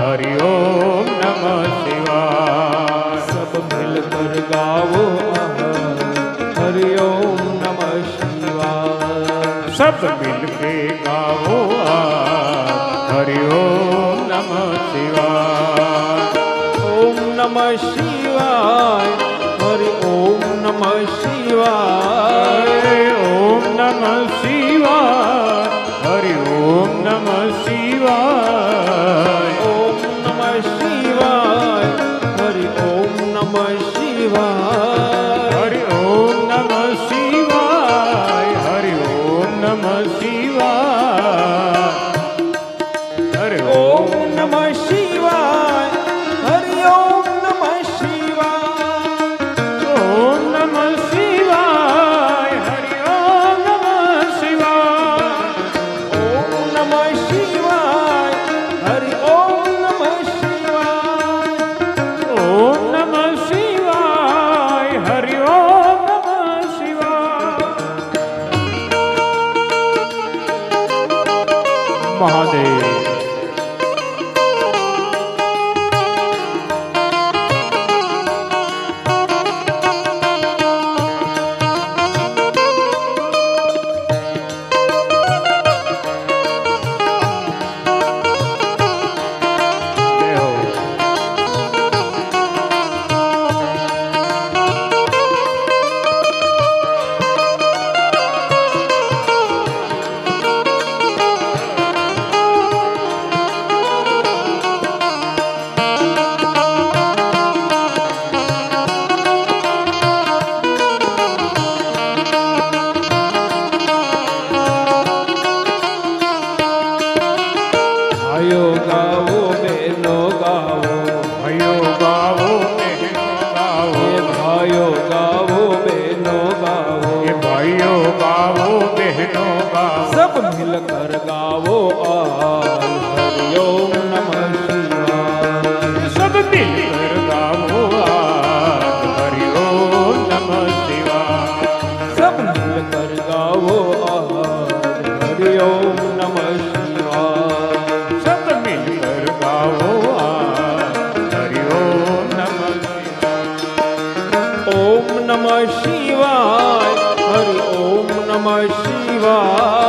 हरि ओम नमः शिवाय। सब मिलकर गाओ हरि ओम नमः शिवाय। सब मिलके गाओ हरि ओम नमः शिवाय। ओम नमः शिवाय। हरि ओम नमः शिवाय। ओम नमः शिवाय हरि ओम महादेव गाओ आज हरि ओम नमः शिवाय। सब मिलकर गाओ आज हरि ओम नमः शिवाय। सब मिलकर गाओ आज हरि ओम नमः शिवाय। सब मिलकर गाओ आज हरि ओम नमः ओम नमः शिवाय, हरि ओम नमः शिवाय।